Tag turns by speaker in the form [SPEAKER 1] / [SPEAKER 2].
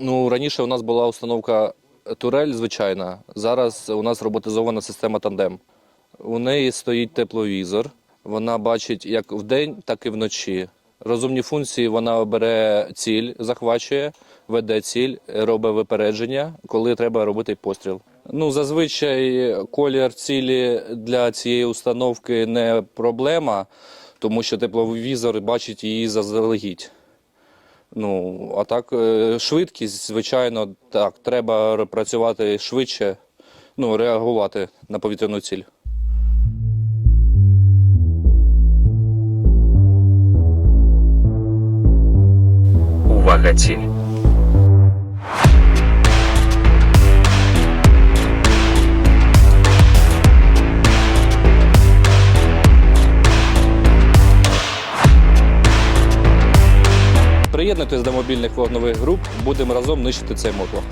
[SPEAKER 1] Ну, раніше у нас була установка турель звичайна. Зараз у нас роботизована система тандем. У неї стоїть тепловізор. Вона бачить як вдень, так і вночі. Розумні функції вона бере ціль, захвачує, веде ціль, робить випередження, коли треба робити постріл. Ну, зазвичай колір цілі для цієї установки не проблема, тому що тепловізор бачить її заздалегідь. Ну, а так, е, швидкість, звичайно, так, треба працювати швидше, ну, реагувати на повітряну ціль.
[SPEAKER 2] Увага ціль.
[SPEAKER 1] Приєднуйтесь до мобільних вогнових груп, будемо разом нищити цей мотлох.